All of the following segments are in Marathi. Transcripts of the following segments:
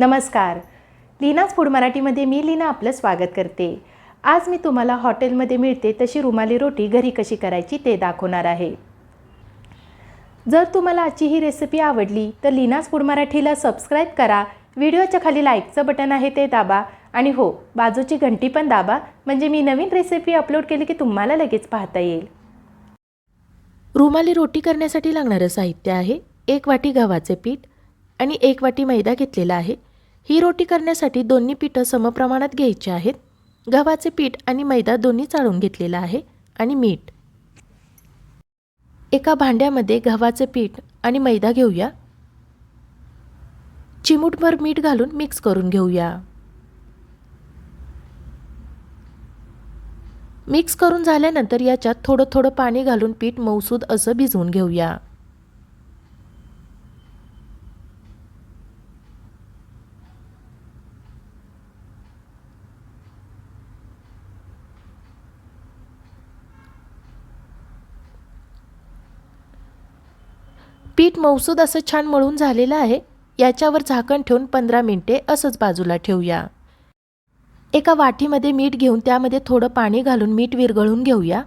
नमस्कार. लीनाच फूड मराठीमध्ये मी लीना आपलं स्वागत करते. आज मी तुम्हाला हॉटेलमध्ये मिळते तशी रुमाली रोटी घरी कशी करायची ते दाखवणार आहे. जर तुम्हाला आजची ही रेसिपी आवडली तर लीनाच फूड मराठीला सबस्क्राईब करा. व्हिडिओच्या खाली लाईकचं बटन आहे ते दाबा. आणि हो बाजूची घंटी पण दाबा. म्हणजे मी नवीन रेसिपी अपलोड केली की तुम्हाला लगेच पाहता येईल. रुमाली रोटी करण्यासाठी लागणारं साहित्य आहे एक वाटी गव्हाचे पीठ आणि एक वाटी मैदा घेतलेला आहे. ही रोटी करण्यासाठी दोन्ही पिठं समप्रमाणात घ्यायची आहेत. गव्हाचे पीठ आणि मैदा दोन्ही चाळून घेतलेला आहे आणि मीठ. एका भांड्यामध्ये गव्हाचे पीठ आणि मैदा घेऊया. चिमूटभर मीठ घालून मिक्स करून घेऊया. मिक्स करून झाल्यानंतर याच्यात थोडं थोडं पाणी घालून पीठ मौसूद असं भिजवून घेऊया. पीठ मौसूद असं छान मळून झालेलं आहे याच्यावर झाकण ठेवून पंधरा मिनटे असंच बाजूला ठेवूया. एका वाटीमध्ये मीठ घेऊन त्यामध्ये थोडं पाणी घालून मीठ विरघळून घेऊया.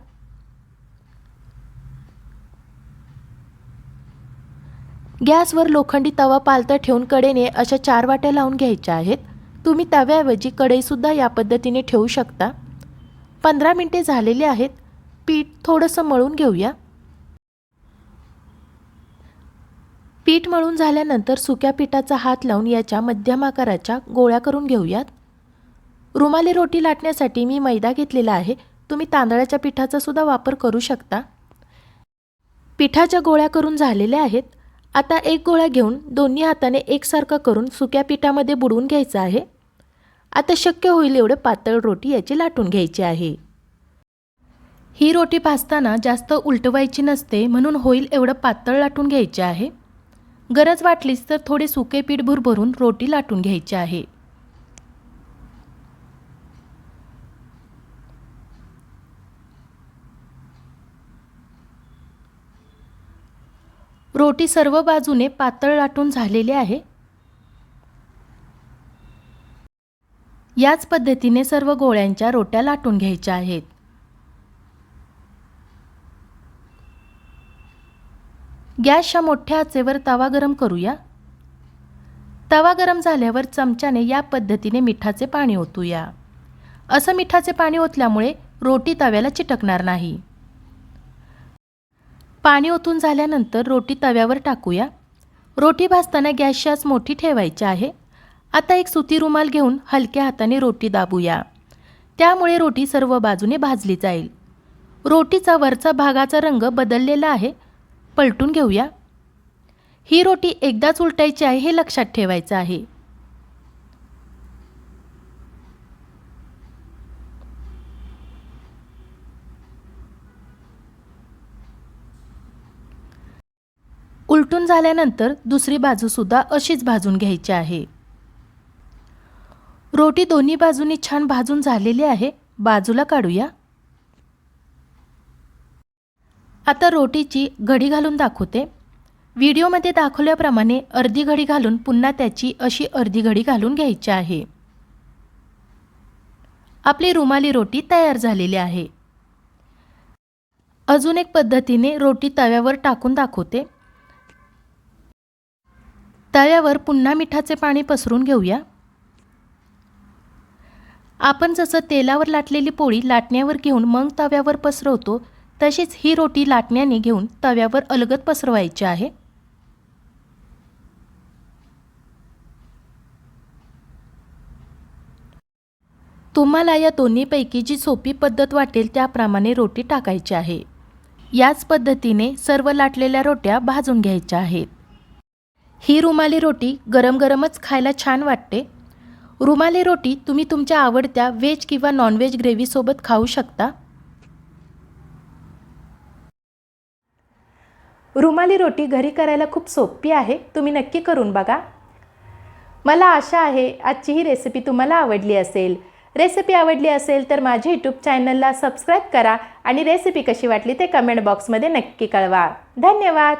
गॅसवर लोखंडी तवा पालतं ठेवून कडेने अशा चार वाट्या लावून घ्यायच्या आहेत. तुम्ही तव्याऐवजी कढईसुद्धा या पद्धतीने ठेवू शकता. पंधरा मिनटे झालेले आहेत. पीठ थोडंसं मळून घेऊया. पीठ मळून झाल्यानंतर सुक्या पिठाचा हात लावून याच्या मध्यम आकाराच्या गोळ्या करून घेऊयात. रुमाली रोटी लाटण्यासाठी मी मैदा घेतलेला आहे. तुम्ही तांदळाच्या पिठाचा सुद्धा वापर करू शकता. पिठाच्या गोळ्या करून झालेल्या आहेत. आता एक गोळा घेऊन दोन्ही हाताने एकसारखा करून सुक्या पिठामध्ये बुडवून घ्यायचं आहे. आता शक्य होईल एवढं पातळ रोटी याची लाटून घ्यायची आहे. ही रोटी भाजताना जास्त उलटवायची नसते म्हणून होईल एवढं पातळ लाटून घ्यायचे आहे. गरज वाटलीच तर थोडे सुके पीठ भरभरून रोटी लाटून घ्यायची आहे. रोटी सर्व बाजूने पातळ लाटून झालेली आहे. याच पद्धतीने सर्व गोळ्यांच्या रोट्या लाटून घ्यायच्या आहेत. गॅसच्या मोठ्या आचेवर तवा गरम करूया. तवा गरम झाल्यावर चमच्याने या पद्धतीने मिठाचे पाणी ओतूया. असं मिठाचे पाणी ओतल्यामुळे रोटी तव्याला चिटकणार नाही. पाणी ओतून झाल्यानंतर रोटी तव्यावर टाकूया. रोटी भाजताना गॅसची मोठी ठेवायची आहे. आता एक सुती रुमाल घेऊन हलक्या हाताने रोटी दाबूया. त्यामुळे रोटी सर्व बाजूने भाजली जाईल. रोटीचा वरचा भागाचा रंग बदललेला आहे. पलटून घेऊया. ही रोटी एकदाच उलटायची आहे हे लक्षात ठेवायचं आहे. उलटून झाल्यानंतर दुसरी बाजूसुद्धा अशीच भाजून घ्यायची आहे. रोटी दोन्ही बाजूनी छान भाजून झालेली आहे. बाजूला काढूया. आता रोटीची घडी घालून दाखवते. व्हिडिओमध्ये दाखवल्याप्रमाणे अर्धी घडी घालून पुन्हा त्याची अशी अर्धी घडी घालून घ्यायची आहे. आपली रुमाली रोटी तयार झालेली आहे. अजून एक पद्धतीने रोटी तव्यावर टाकून दाखवते. तव्यावर पुन्हा मिठाचे पाणी पसरून घेऊया. आपण जसं तेलावर लाटलेली पोळी लाटण्यावर घेऊन मग तव्यावर पसरवतो तशीच ही रोटी लाटण्याने घेऊन तव्यावर अलगद पसरवायची आहे. तुम्हाला या दोन्हीपैकी जी सोपी पद्धत वाटेल त्याप्रमाणे रोटी टाकायची आहे. याच पद्धतीने सर्व लाटलेल्या रोट्या भाजून घ्यायच्या आहेत. ही रुमाली रोटी गरम गरमच खायला छान वाटते. रुमाली रोटी तुम्ही तुमच्या आवडत्या व्हेज किंवा नॉनव्हेज ग्रेव्हीसोबत खाऊ शकता. रुमाली रोटी घरी करायला खूप सोपी आहे. तुम्ही नक्की करून बघा. मला आशा आहे आजची ही रेसिपी तुम्हाला आवडली असेल. रेसिपी आवडली असेल तर माझ्या यूट्यूब चॅनलला सबस्क्राईब करा आणि रेसिपी कशी वाटली ते कमेंट बॉक्समध्ये नक्की कळवा. धन्यवाद!